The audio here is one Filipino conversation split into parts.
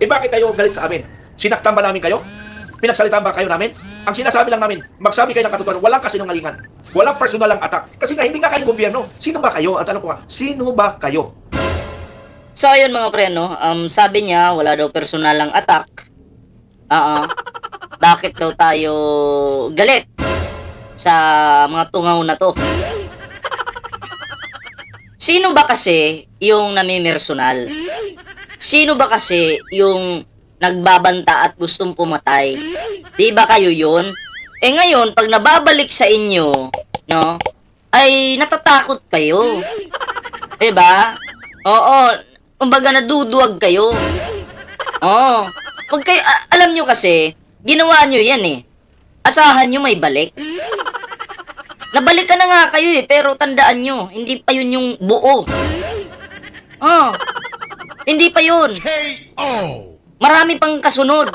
Eh bakit kayo galit sa amin? Sinaktan ba namin kayo? Pinagsalitaan ba kayo namin? Ang sinasabi lang namin, magsabi kayo ng katotohanan, walang kasinungalingan. Walang personal ang attack. Kasi nga, hindi nga kayo gobyerno. Sino ba kayo? At tanong ko nga, sino ba kayo? So ayun mga pre, no? Um, sabi niya, wala daw personal ang attack. Oo. Bakit daw tayo galit sa mga tungaw na to? Sino ba kasi yung namimersonal? Sino ba kasi yung nagbabanta at gustong pumatay? Di ba kayo yun? Eh ngayon, pag nababalik sa inyo, no, ay natatakot kayo. Diba? Oo, kumbaga naduduwag kayo. Oo. Pag kayo, alam nyo kasi, ginawa nyo yan eh. Asahan nyo may balik. Nabalik ka na nga kayo eh, pero tandaan nyo, hindi pa yun yung buo. Oh, hindi pa yun. Marami pang kasunod.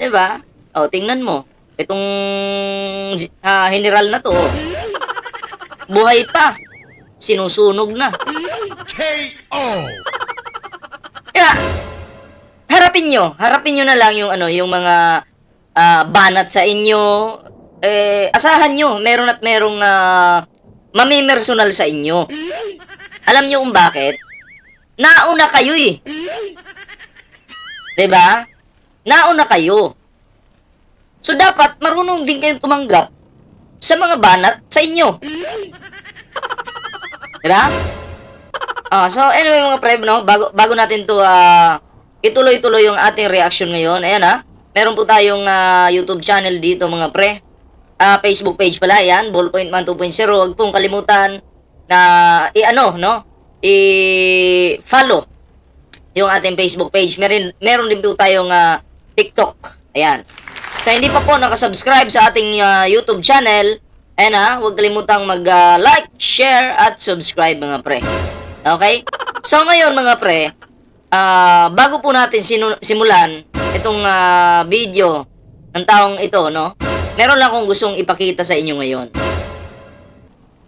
Diba? O, tingnan mo. Itong ah, general na to, buhay pa. Sinusunog na. Kaya, harapin nyo. Harapin nyo na lang yung ano, yung mga ah, banat sa inyo. Eh, asahan nyo, meron at merong uh, mamimersonal sa inyo. Alam nyo kung bakit? Nauna kayo eh. 'Di ba? Nauna kayo. So dapat marunong din kayong tumanggap sa mga banat sa inyo. 'Di ba? Ah, so anyway mga pre, no, bago bago natin 'to ah, ituloy-tuloy yung ating reaction ngayon. Ayan ah. Meron po tayong ah, YouTube channel dito mga pre. Ah, Facebook page pala 'yan, Ballpoint Man 2.0. Huwag pong kalimutan na i-ano, no? I-follow yung ating Facebook page. Meron meron din po tayong ah, TikTok. Ayan. Sa hindi pa po nakasubscribe sa ating ah, YouTube channel, ayan ha, huwag kalimutang mag-like, share, at subscribe mga pre. Okay? So ngayon mga pre, ah, bago po natin simulan itong ah, video ng taong ito, no? Meron lang akong gustong ipakita sa inyo ngayon.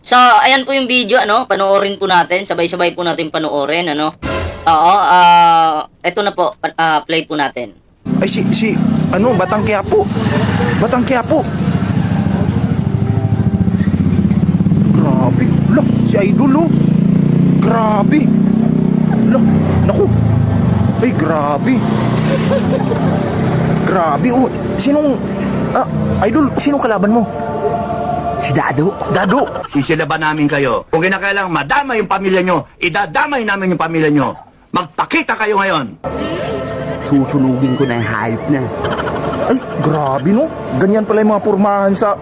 So, ayan po yung video, ano? Panoorin po natin. Sabay-sabay po natin panoorin, ano? Oo, ah, ito na po. Ah, play po natin. Ay, si, si, ano, Batang Quiapo. Batang Quiapo. Grabe. Look, si Idol, oh. Grabe. Look, naku. Ay, grabe. grabe, oh. Sinong, ah, Idol, sinong kalaban mo? Si Dado. Dado. Sisilaban namin kayo. Kung kinakailang madama yung pamilya nyo, idadamay namin yung pamilya nyo. Magpakita kayo ngayon. Susunugin ko na yung hayop na. Ay, grabe, no? Ganyan pala yung mga pormahan sa,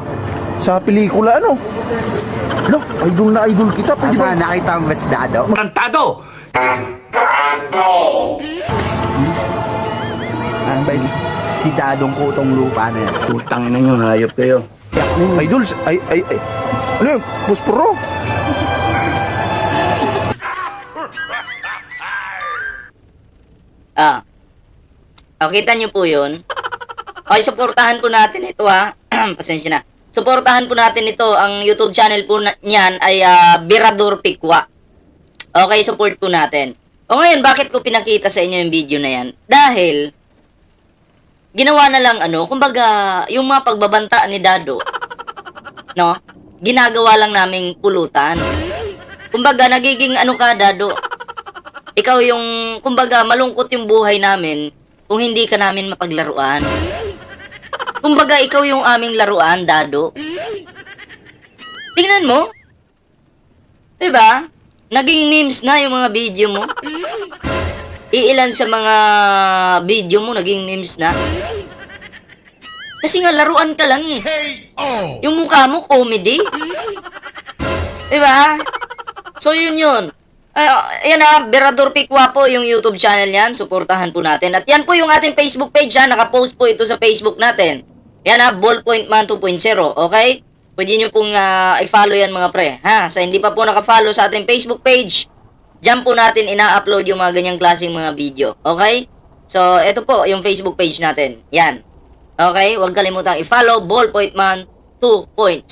sa pelikula, ano? Look, idol na idol kita. Pwede ba? Asa nakita mo ba si Dado? Tarantado! Ano ba yun? si Dadong kutong lupa na yan? Utang na nyo, hayop kayo. Idol, ay, ay, ay. Ano yun? Puspuro? Ah. O, kita po yun. Okay, supportahan po natin ito ha. Pasensya na. Supportahan po natin ito. Ang YouTube channel po na, niyan ay ah, Birador Pikwa. Okay, support po natin. O ngayon, bakit ko pinakita sa inyo yung video na yan? Dahil, ginawa na lang ano, kumbaga, yung mga pagbabanta ni Dado, no? Ginagawa lang naming pulutan. Kumbaga, nagiging ano ka, Dado, ikaw yung, kumbaga, malungkot yung buhay namin kung hindi ka namin mapaglaruan. Kumbaga, ikaw yung aming laruan, Dado. Tingnan mo. 'Di ba? Naging memes na yung mga video mo. Iilan sa mga video mo naging memes na. Kasi nga laruan ka lang eh. Yung mukha mo comedy. 'Di ba? So yun yun. Ay, ayan na, Berador Pikwa po yung YouTube channel yan. Suportahan po natin. At yan po yung ating Facebook page ha. Nakapost po ito sa Facebook natin. Yan ha, Ballpoint Man 2.0. Okay? Pwede nyo pong ah, i-follow yan mga pre. Ha? Sa hindi pa po nakafollow sa ating Facebook page, dyan po natin ina-upload yung mga ganyang klaseng mga video. Okay? So, ito po yung Facebook page natin. Yan. Okay? Huwag kalimutang i-follow Ballpoint Man 2.0.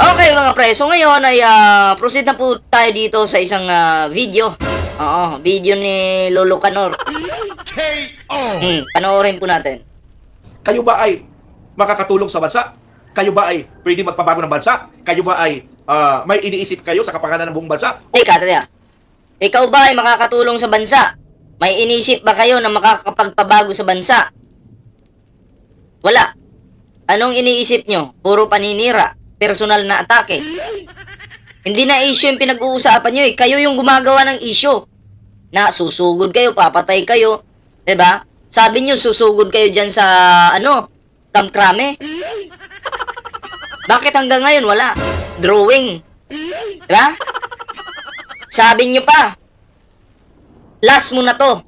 Okay mga pre, so ngayon ay ah, proceed na po tayo dito sa isang ah, video. Oo, video ni Lolo Canor. Hmm, panoorin po natin. Kayo ba ay makakatulong sa bansa? Kayo ba ay pwede magpabago ng bansa? Kayo ba ay ah, may iniisip kayo sa kapakanan ng buong bansa? Teka, teka. Ikaw ba ay makakatulong sa bansa? May inisip ba kayo na makakapagpabago sa bansa? Wala. Anong iniisip nyo? Puro paninira. Personal na atake. Hindi na issue yung pinag-uusapan nyo eh. Kayo yung gumagawa ng issue. Na susugod kayo, papatay kayo. ba? Sabi nyo, susugod kayo dyan sa, ano, tamkrame. Bakit hanggang ngayon wala? Drawing. 'Di ba? Sabi nyo pa, last mo na to.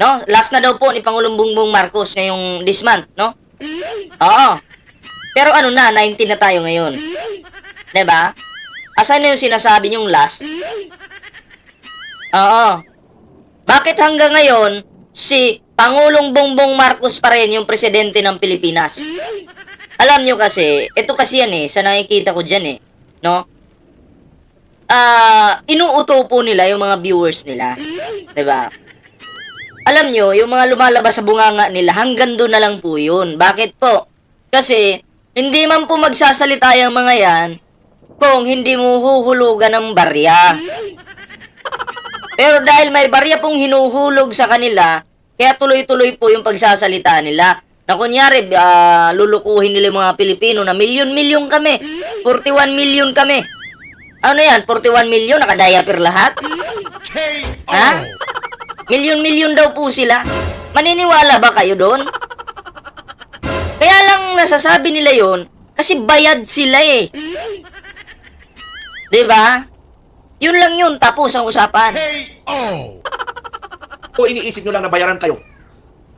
No? Last na daw po ni Pangulong Bongbong Marcos ngayong this month, no? Oo. Pero ano na, 19 na tayo ngayon. 'Di ba? Asan na yung sinasabi nyong last? Oo. Bakit hanggang ngayon, si Pangulong Bongbong Marcos pa rin yung presidente ng Pilipinas? Alam nyo kasi, ito kasi yan eh, sa nakikita ko dyan eh, no? ah inuuto po nila yung mga viewers nila. 'Di ba? Alam nyo, yung mga lumalabas sa bunganga nila, hanggang doon na lang po yun. Bakit po? Kasi, hindi man po magsasalita yung mga yan kung hindi mo huhulugan ng barya. Pero dahil may barya pong hinuhulog sa kanila, kaya tuloy-tuloy po yung pagsasalita nila. Na kunyari, ah, lulukuhin nila yung mga Pilipino na milyon-milyon kami. 41 milyon kami. Ano yan? 41 milyon? Nakadiaper lahat? Ha? Milyon-milyon daw po sila. Maniniwala ba kayo doon? Kaya lang nasasabi nila yon kasi bayad sila eh. 'Di ba? Yun lang yun, tapos ang usapan. O iniisip nyo lang na bayaran kayo?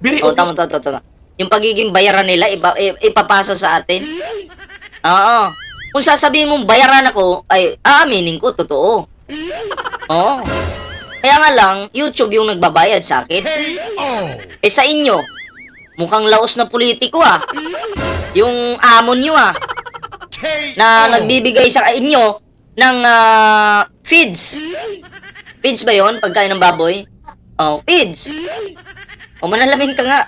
Biri O, tama, tama, tama. Yung pagiging bayaran nila, ipa, i- ipapasa sa atin. Oo. Kung sasabihin mong bayaran ako, ay aaminin ko, totoo. Oo. Kaya nga lang, YouTube yung nagbabayad sa akin. Eh sa inyo, mukhang laos na politiko ah. Yung amon nyo ah. Na nagbibigay sa inyo ng ah, feeds. Feeds ba yon Pagkain ng baboy? Oh, feeds. O manalamin ka nga.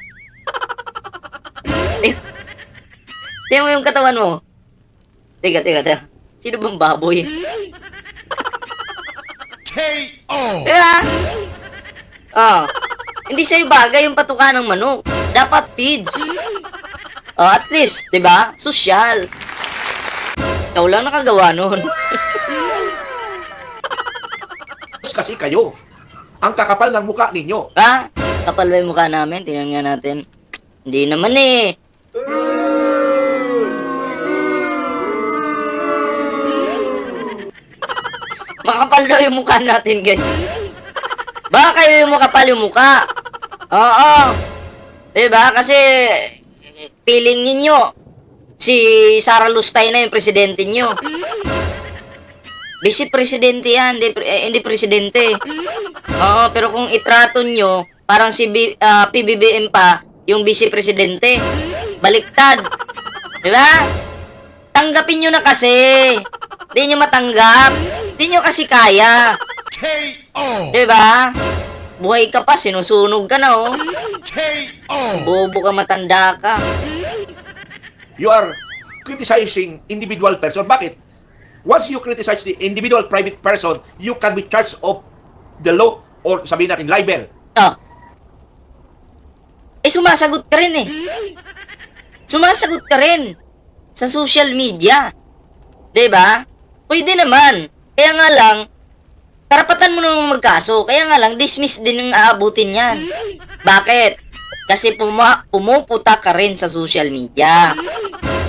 Tingnan mo yung katawan mo. Teka, teka, teka. Sino bang baboy? Diba? Oh. Hindi sa'yo bagay yung patuka ng manok. Dapat feeds. Oh, at least, di ba? Sosyal. Ikaw lang nakagawa nun. kasi kayo. Ang kakapal ng mukha ninyo. ha? Kapal ba yung mukha namin? Tingnan nga natin. Hindi naman eh. Makapal daw yung mukha natin, guys. Baka kayo yung makapal yung mukha. Oo. Diba? Kasi, feeling ninyo, si Sara Lustay na yung presidente nyo. Vice presidente yan, hindi, eh, hindi presidente. Oo, pero kung itrato nyo, parang si B, ah, PBBM pa, yung vice presidente. Baliktad. Di ba? Tanggapin nyo na kasi. Hindi nyo matanggap. Hindi nyo kasi kaya. Di ba? Buhay ka pa, sinusunog ka na, oh. Bobo ka, matanda ka. You are criticizing individual person. Bakit? Once you criticize the individual private person, you can be charged of the law or sabihin natin libel. Oh. Eh, sumasagot ka rin eh. Sumasagot ka rin sa social media. Ba? Pwede naman. Kaya nga lang, karapatan mo namang magkaso. Kaya nga lang, dismiss din ang aabutin yan. Bakit? Kasi puma pumuputa ka rin sa social media.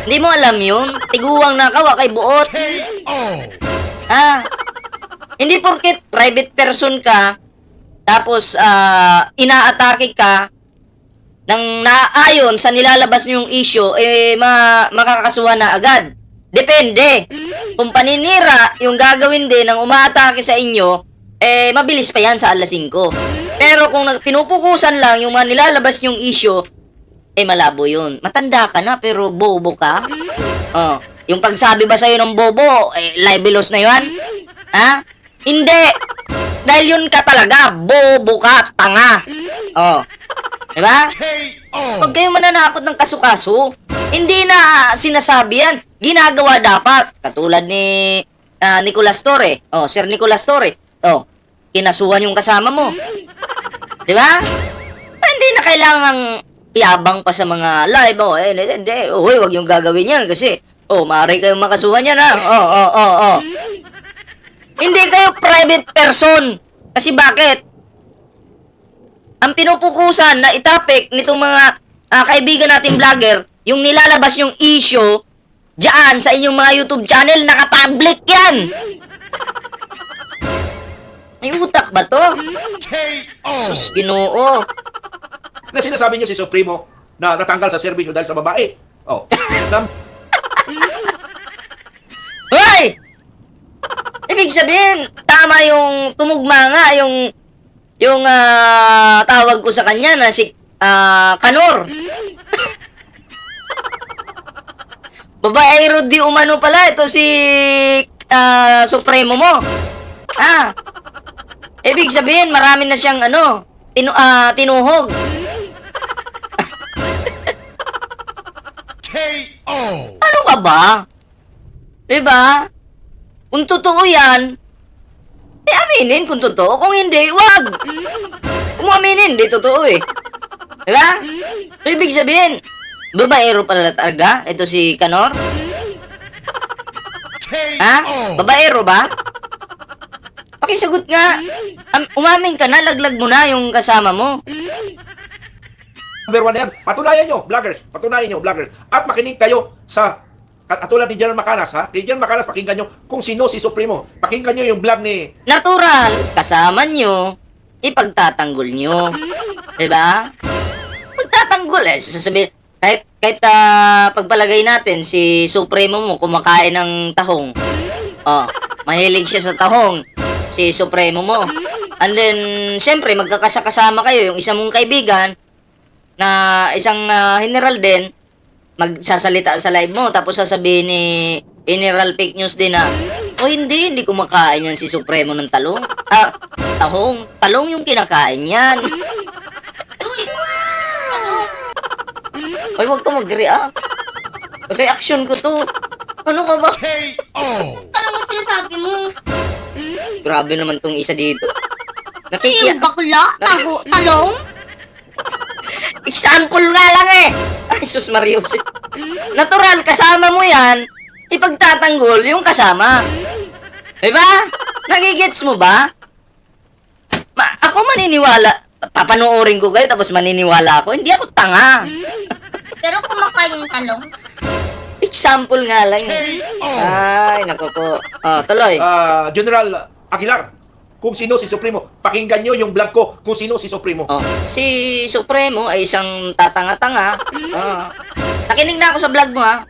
Hindi mo alam yun? Tiguwang nakawa kay buot. Ha? Hindi porket private person ka, tapos ah, inaatake ka, nang naayon sa nilalabas niyong issue, eh, ma makakasuhan na agad. Depende. Kung paninira yung gagawin din ng umaatake sa inyo, eh, mabilis pa yan sa alas 5. Pero kung pinupukusan lang yung mga nilalabas niyong issue, eh, malabo yun. Matanda ka na, pero bobo ka. Oh. Yung pagsabi ba sa'yo ng bobo, eh, libelos na yun? Ha? Hindi! Dahil yun ka talaga, bobo ka, tanga. Oh. Diba? Huwag kayong mananakot ng kaso-kaso. Hindi na sinasabi yan. Ginagawa dapat. Katulad ni ah, Nicolas Torre. Oh, Sir Nicolas Torre. Oh, kinasuhan yung kasama mo. Di ba? Ah, Hindi na kailangang iabang pa sa mga live. Oh, eh, hindi, hindi. Uy, wag yung gagawin yan kasi, oh, maaari kayong makasuhan yan, ha? Oh, oh, oh, oh. Hindi kayo private person. Kasi bakit? Ang pinupukusan na itapik nitong mga ah, kaibigan nating vlogger, yung nilalabas yung issue diyan sa inyong mga YouTube channel, naka-public yan. May utak ba to? Sus, ginoo. Na sinasabi nyo si Supremo na natanggal sa serbisyo dahil sa babae. Oh. Hoy! Ibig sabihin, tama yung tumugma nga, yung yung ah, tawag ko sa kanya na si ah, Kanor. Babaero di umano pala ito si ah, Supremo mo. Ah. Ibig sabihin, marami na siyang ano, tinu ah, tinuhog. Ano ka ba? Diba? Kung totoo yan, eh aminin kung totoo. Kung hindi, wag. Kung aminin, hindi totoo eh. Diba? So, ibig sabihin, babaero pala talaga? Ito si Kanor? Ha? Babaero ba? Pakisagot nga. Am- umamin ka na, laglag mo na yung kasama mo. number one na yan. Patunayan nyo, vloggers. Patunayan nyo, vloggers. At makinig kayo sa katulad ni General Macanas, ha? Ni General Macanas, pakinggan nyo kung sino si Supremo. Pakinggan nyo yung vlog ni Natural, kasama nyo, ipagtatanggol nyo. Diba? Pagtatanggol eh, sasabihin, kahit, kahit ah, pagpalagay natin, si Supremo mo kumakain ng tahong. Oh, mahilig siya sa tahong, si Supremo mo. And then, syempre, magkakasakasama kayo, yung isa mong kaibigan, na isang ah, general din, magsasalita sa live mo, tapos sasabihin ni General Fake News din na, o hindi, hindi kumakain yan si Supremo ng talong. Ah, tahong. Talong yung kinakain yan. Ay, wag ka mag-react. Reaction ko to. Ano ka ba? Alam mo sinasabi mo. Grabe naman tong isa dito. Yung Nakikya. bakla, taho, talong. Example nga lang eh. Ay, sus Marius. Natural, kasama mo yan. Ipagtatanggol yung kasama. Diba? Nagigets mo ba? Ma ako maniniwala. Papanoorin ko kayo tapos maniniwala ako. Hindi ako tanga. Pero kumakain ng talong. Example nga lang eh. Ay, nako po. Oh, tuloy. ah, General Aguilar. Kung sino si Supremo. Pakinggan nyo yung vlog ko kung sino si Supremo. Oh, si Supremo ay isang tatanga-tanga. Oh. Nakinig na ako sa vlog mo ha.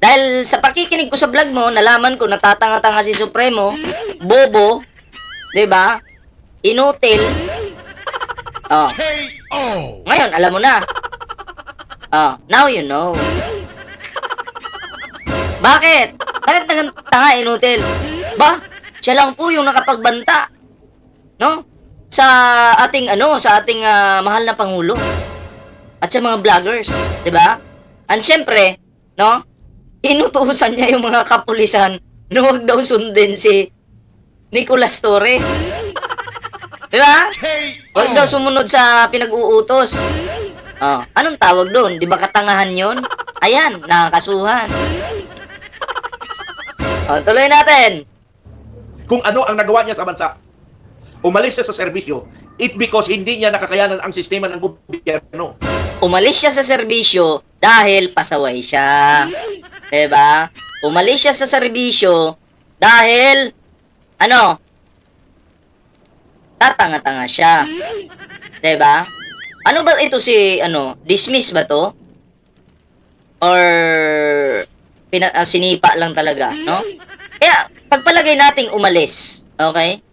Dahil sa pakikinig ko sa vlog mo, nalaman ko na tatanga-tanga si Supremo, bobo, 'di ba? Inutil. Oh. Ngayon, alam mo na. Oh, now you know. Bakit? Bakit nagang tanga inutil? Ba? Siya lang po yung nakapagbanta. No? Sa ating ano, sa ating ah, mahal na pangulo. At sa mga vloggers, 'di ba? And syempre, no? Inutusan niya yung mga kapulisan na huwag daw sundin si Nicolas Torre. 'Di ba? Huwag daw sumunod sa pinag-uutos. Oh, anong tawag doon? 'Di ba katangahan 'yon? Ayan, nakakasuhan. Oh, tuloy natin. Kung ano ang nagawa niya sa bansa. Umalis siya sa serbisyo. It because hindi niya nakakayanan ang sistema ng gobyerno. umalis siya sa serbisyo dahil pasaway siya. 'Di ba? Umalis siya sa serbisyo dahil ano? Tatanga-tanga siya. 'Di ba? Ano ba ito si ano? Dismiss ba 'to? Or pina, ah, sinipa lang talaga, no? Kaya pagpalagay nating umalis, okay?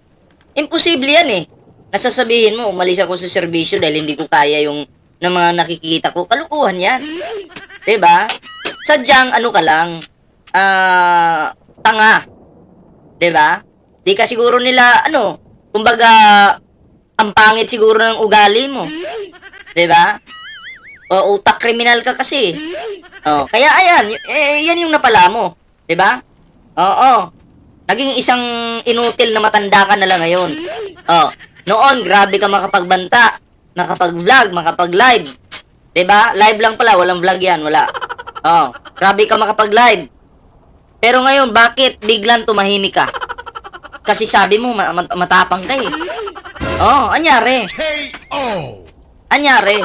Imposible yan eh. Nasasabihin mo, umalis ako sa serbisyo dahil hindi ko kaya yung ng mga nakikita ko. Kalukuhan yan. ba? Sadyang ano ka lang, ah, tanga. 'Di ba? Di ka siguro nila, ano, kumbaga, ang pangit siguro ng ugali mo. ba? O utak kriminal ka kasi. Oh, kaya ayan, eh, yan yung napala mo. ba? Oo. Naging isang inutil na matanda ka na lang ngayon. Oh, noon grabe ka makapagbanta, makapag-vlog, makapag-live. 'Di ba? Live lang pala, walang vlog 'yan, wala. Oh, grabe ka makapag-live. Pero ngayon, bakit biglang tumahimik ka? Kasi sabi mo, ma- ma- matapang ka eh. Oh, anyari? Anyari?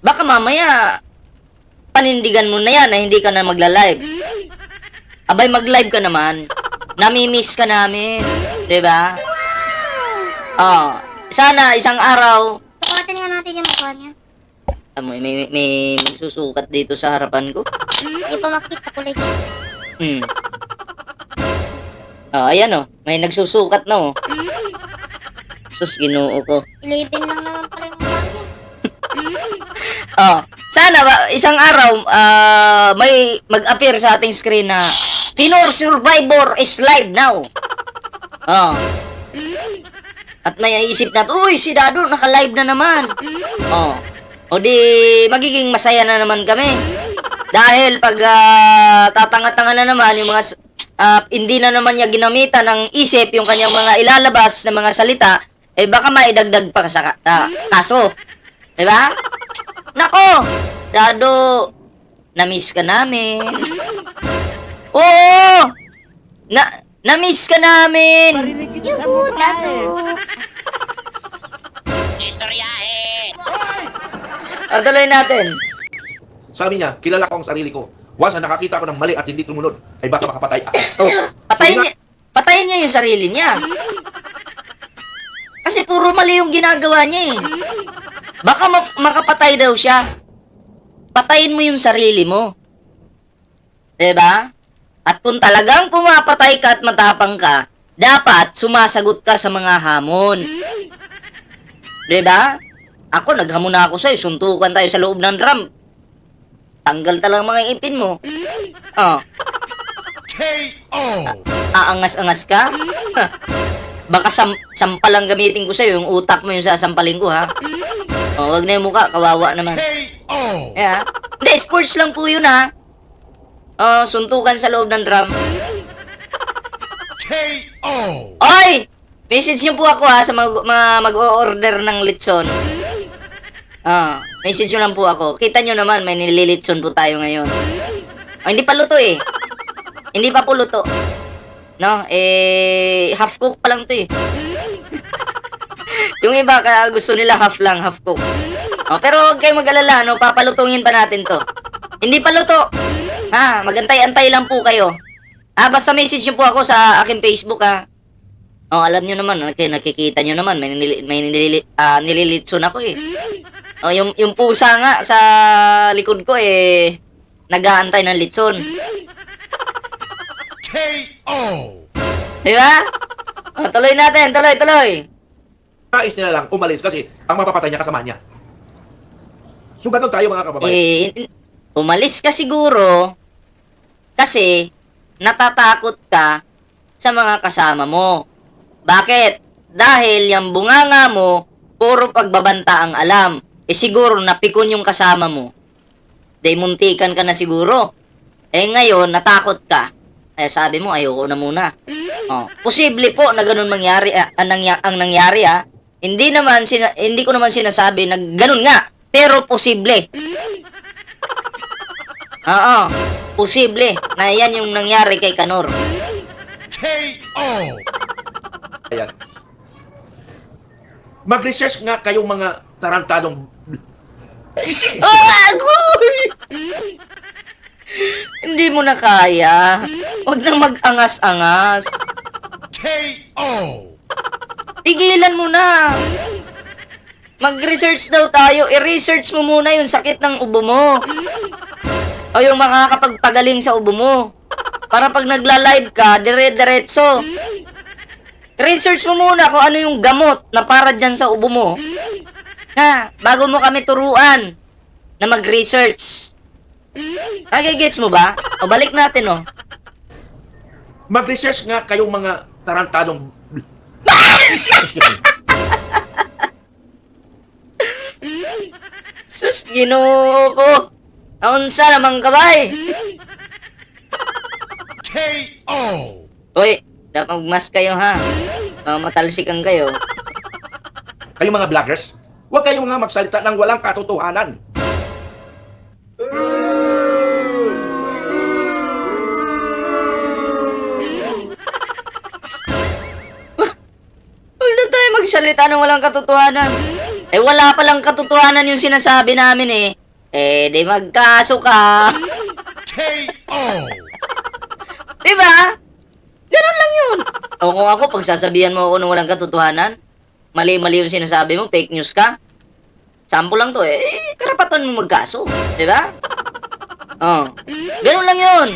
Baka mamaya, panindigan mo na yan na hindi ka na magla-live. Abay, mag-live ka naman. Namimiss ka namin. ba? Oh, sana isang araw, Sukatin nga natin yung mukha niya. Amoy, may, may, may susukat dito sa harapan ko. Hindi pa makita kulay niya. Hmm. Oh, ayan oh. May nagsusukat na oh. Sus, ginoo ko. 11 lang naman pala yung mukha niya. Oh, sana ba, isang araw, ah, may mag-appear sa ating screen na Tinor Survivor is live now. Oh. At may isip natin, uy, si Dado, naka-live na naman. Oh. O di, magiging masaya na naman kami. Dahil pag ah, tatanga-tanga na naman yung mga, ah, hindi na naman niya ginamitan ng isip yung kanyang mga ilalabas na mga salita, eh baka maidagdag pa sa ah, kaso. Diba? Nako! Dado, na-miss ka namin. Oo! Na, na-miss ka namin! Yuhu, dado. O, tuloy natin. Sabi niya, kilala ko ang sarili ko. Once na nakakita ko ng mali at hindi tumunod, ay baka makapatay ako. Oh, patayin niya, patayin niya yung sarili niya. Kasi puro mali yung ginagawa niya eh. Baka ma- makapatay daw siya. Patayin mo yung sarili mo. 'Di ba? At kung talagang pumapatay ka at matapang ka, dapat sumasagot ka sa mga hamon. 'Di ba? Ako, naghamon na ako sa'yo. Suntukan tayo sa loob ng drum. Tanggal talagang mga ipin mo. Oh. Aangas-angas ka? Baka sam sampal lang gamitin ko sa'yo, yung utak mo yung sasampalin ko, ha? O, wag na yung mukha, kawawa naman. Yeah. Hindi, sports lang po yun, ha? Oh, suntukan sa loob ng drum. Oy! Message niyo po ako, ha, sa mag, ma- mag-o-order ng litson. Ah, message niyo lang po ako. Kita niyo naman, may nililitson po tayo ngayon. Ah, hindi pa luto, eh. Hindi pa po luto. No, eh, half cook pa lang to eh. yung iba, kaya gusto nila half lang, half cook. Oh, pero huwag kayong mag-alala, no, papalutungin pa natin to. Hindi pa luto. Ha, magantay-antay lang po kayo. Ah, basta message nyo po ako sa aking Facebook, ha. Oh, alam nyo naman, nak- nakikita nyo naman, may, nili, may nilili, ah, nililitson ako eh. Oh, yung, yung pusa nga sa likod ko eh, nag-aantay ng litson. Di ba? Oh, tuloy natin, tuloy, tuloy. Nais niya na lang umalis kasi ang mapapatay niya kasama niya. So ganun tayo mga kababayan. Eh, umalis ka siguro kasi natatakot ka sa mga kasama mo. Bakit? Dahil yung bunganga mo, puro pagbabanta ang alam. Eh siguro napikon yung kasama mo. Muntikan ka na siguro. Eh ngayon, natakot ka. Eh sabi mo, ayoko na muna. Oh, posible po na ganun mangyari ah, ang, nangya- ang nangyari ah. Hindi naman sina- hindi ko naman sinasabi na ganun nga, pero posible. Oo, posible na yan yung nangyari kay Kanor. Ayan. Mag-research nga kayong mga tarantadong Ah, agoy! Hindi mo na kaya. Huwag nang mag-angas-angas. Tigilan mo na. Mag-research daw tayo. I-research mo muna yung sakit ng ubo mo. O yung makakapagpagaling sa ubo mo. Para pag nagla-live ka, dire-diretso. Research mo muna kung ano yung gamot na para dyan sa ubo mo. Ha, bago mo kami turuan na mag-research. Nagigets mo ba? O balik natin, oh. Mag-research nga kayong mga tarantadong... Sus, ginoo ko. Naunsa naman ka ba eh? K.O. Uy, dapat magmas kayo ha. Mga matalsikan kayo. Kayong mga vloggers, huwag kayong mga magsalita ng walang katotohanan. Huwag na tayo magsalita ng walang katotohanan. Eh, wala palang katotohanan yung sinasabi namin eh. Eh, di magkaso ka. K.O. diba? Ganun lang yun. O kung ako, pag sasabihan mo ako ng walang katotohanan, mali-mali yung sinasabi mo, fake news ka, sample lang to eh, eh, karapatan mo magkaso. Diba? Oh. Ganun lang yun.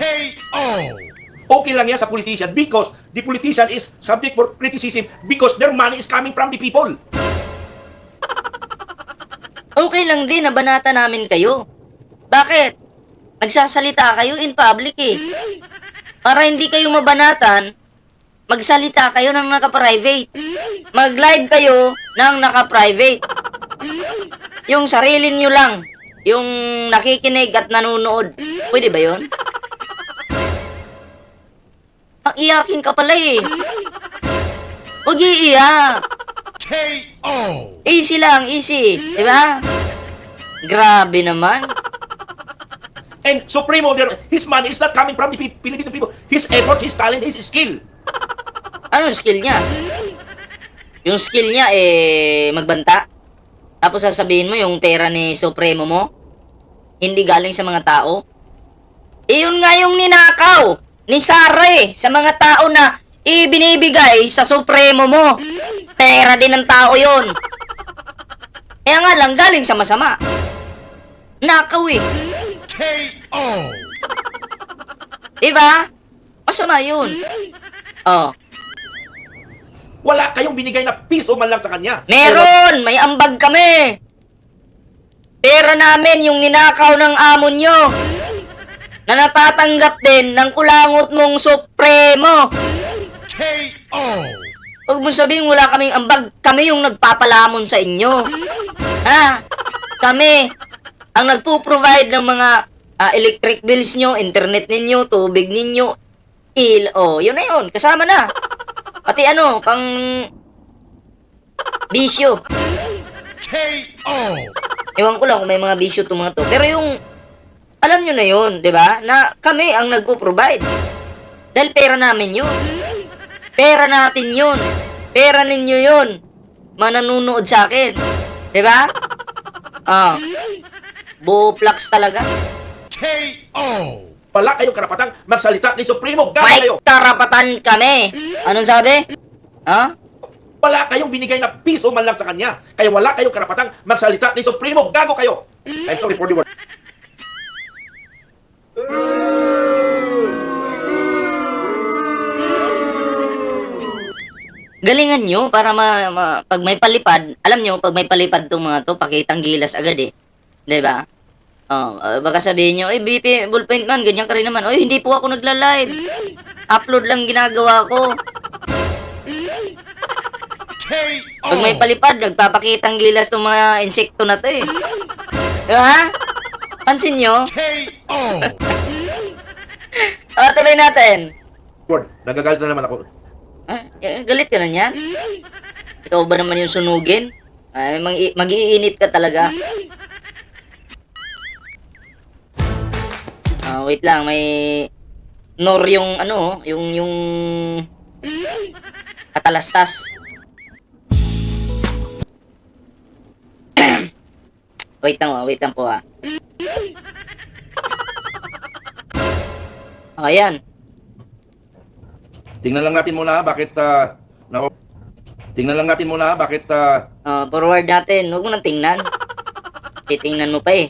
Okay lang yan sa politician because the politician is subject for criticism because their money is coming from the people. Okay lang din na banata namin kayo. Bakit? Nagsasalita kayo in public eh. Para hindi kayo mabanatan, magsalita kayo ng naka-private. Mag-live kayo ng naka-private. Yung sarili nyo lang. Yung nakikinig at nanonood. Pwede ba yun? Ang iyakin ka pala eh. Huwag iiyak. Easy lang, easy. Di ba? Grabe naman. And Supremo, his money is not coming from the Pi- Filipino people. His effort, his talent, his skill. Ano yung skill niya? Yung skill niya, eh, magbanta. Tapos sasabihin mo yung pera ni Supremo mo, hindi galing sa mga tao. Eh, yun nga yung ninakaw ni Sara eh, sa mga tao na ibinibigay sa Supremo mo. Pera din ng tao yon. Kaya nga lang, galing sa masama. Nakaw eh. Diba? Masama yun. Oh. Wala kayong binigay na piso man lang sa kanya. Meron! May ambag kami! Pera namin yung ninakaw ng amo nyo na natatanggap din ng kulangot mong supremo. Huwag mo sabihin wala kaming ambag, kami yung nagpapalamon sa inyo. Ha? Kami ang nagpo-provide ng mga ah, electric bills nyo, internet ninyo, tubig ninyo, il, oh, yun na yun, kasama na. Pati ano, pang bisyo. Ewan ko lang kung may mga bisyo itong mga to. Pero yung, alam nyo na yun, di ba? Na kami ang nagpo-provide. Dahil pera namin yun. Pera natin yun. Pera ninyo yun. Mananunood sa akin. Di ba? Ah. Buplax talaga. Wala kayong karapatang magsalita ni Supremo. Gago May kayo. karapatan kami. Anong sabi? Ha? Wala kayong binigay na piso man lang sa kanya. Kaya wala kayong karapatang magsalita ni Supremo. Gago kayo. I'm sorry for the word. Galingan nyo para ma, ma- pag may palipad, alam nyo, pag may palipad tong mga to, pakitang gilas agad eh. 'Di ba? Oh, uh, baka sabihin nyo, eh, BP, ballpoint man, ganyan ka rin naman. Oy, hindi po ako nagla-live. Upload lang ginagawa ko. Pag may palipad, nagpapakitang gilas tong mga insekto na to eh. Di ba? Pansin nyo? oh, tuloy natin. Word, nagagalit na naman ako. Ah, galit ka na niyan? Ikaw ba naman yung sunugin? Ay, mag- mag-iinit ka talaga. Ah, wait lang, may nor yung ano, yung yung katalastas. wait lang, ah, wait lang po ah. Oh, ayan. Tingnan lang natin muna bakit ah, nako. Tingnan lang natin muna bakit ah, Ah, forward natin. Huwag mo nang tingnan. Titingnan mo pa eh.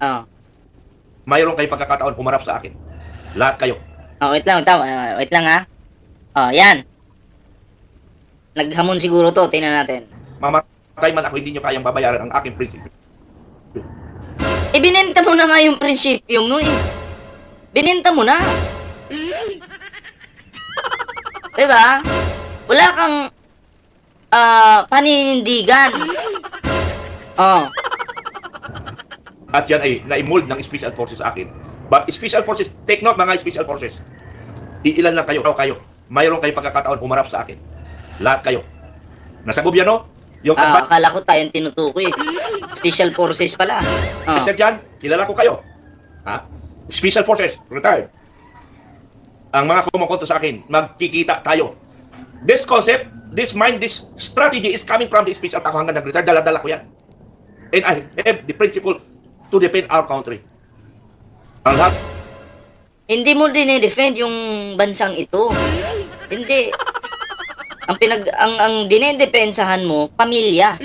Oh. mayroon kayong pagkakataon umarap sa akin. Lahat kayo. Oh, wait lang, lang, ah, wait lang ha. Oh, yan. Naghamon siguro to, tingnan natin. Mamatay man ako, hindi nyo kayang babayaran ang aking prinsipyo. Ibinenta mo na nga yung prinsipyo mo eh. Binenta mo na. Diba? Wala kang ah paninindigan. Oh. At yan ay na-mold ng Special Forces sa akin. But Special Forces, take note mga Special Forces. Iilan lang kayo, kayo. Mayroon kayo pagkakataon umarap sa akin. Lahat kayo. Nasa gobyerno, yung Ah, uh, akala ko tayong tinutukoy. Special Forces pala. Oh. Sir Jan, kilala ko kayo. Ha? Special Forces, retired. Ang mga kumukonto sa akin, magkikita tayo. This concept, this mind, this strategy is coming from the special ako hanggang nag-retire. Dala-dala ko yan. And I have the principle to defend our country. Ang lahat, Hindi mo dinedefend yung bansang ito. Hindi. Ang pinag ang ang dinedepensahan mo, pamilya.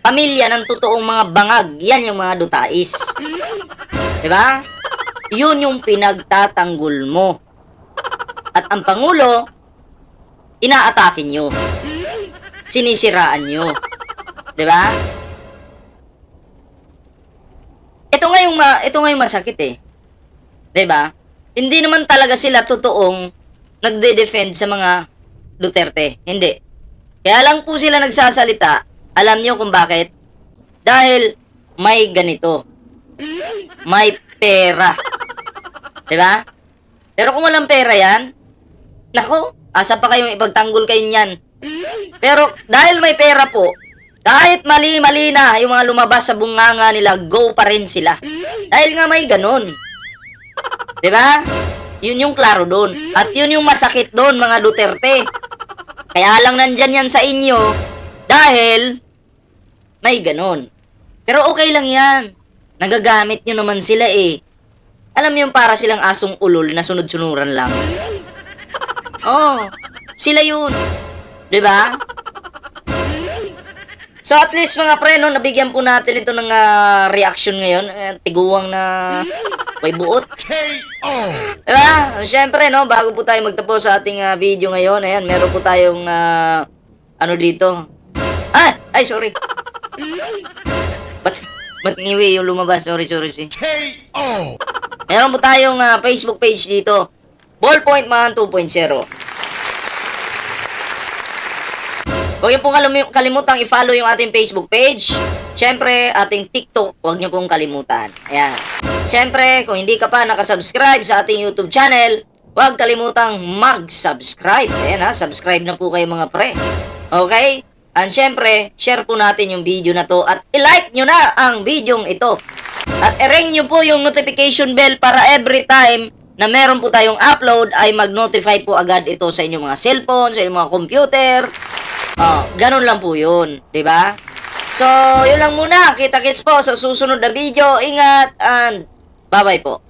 Pamilya ng totoong mga bangag, yan yung mga dutais. 'Di ba? Yun yung pinagtatanggol mo. At ang pangulo inaatake nyo. Sinisiraan nyo. ba? Ito nga yung ma, ito nga yung masakit eh. 'Di ba? Hindi naman talaga sila totoong nagde-defend sa mga Duterte. Hindi. Kaya lang po sila nagsasalita. Alam niyo kung bakit? Dahil may ganito. May pera. 'Di ba? Pero kung walang pera 'yan, nako, asa pa kayong ipagtanggol kayo niyan. Pero dahil may pera po, kahit mali-mali na yung mga lumabas sa bunganga nila, go pa rin sila. Dahil nga may ganun. 'Di ba? Yun yung klaro doon. At yun yung masakit doon, mga Duterte. Kaya lang nandyan yan sa inyo dahil may ganun. Pero okay lang yan. Nagagamit nyo naman sila eh. Alam mo yung para silang asong ulol na sunod-sunuran lang. Oh, sila yun. 'Di ba? So at least mga pre, no, nabigyan po natin ito ng ah, reaction ngayon. Eh, tiguang na may buot. Diba? Siyempre, no, bago po tayo magtapos sa ating ah, video ngayon, ayan, meron po tayong, ah, ano dito. Ah! Ay, sorry. Ba't, ba't ngiwi yung lumabas? Sorry, sorry, sorry. Meron po tayong ah, Facebook page dito. Ballpoint Man 2.0. Huwag niyo pong kalim- kalimutang i-follow yung ating Facebook page. Siyempre, ating TikTok, huwag niyo pong kalimutan. Ayan. Siyempre, kung hindi ka pa nakasubscribe sa ating YouTube channel, huwag kalimutang mag-subscribe. Ayan ha, subscribe na po kayo mga pre. Okay? And siyempre, share po natin yung video na to at i-like nyo na ang video ito. At i-ring nyo po yung notification bell para every time na meron po tayong upload ay mag-notify po agad ito sa inyong mga cellphone, sa inyong mga computer. Oh, ganun lang po yun, 'di ba? So, yun lang muna. Kita-kits po sa susunod na video. Ingat and bye-bye po.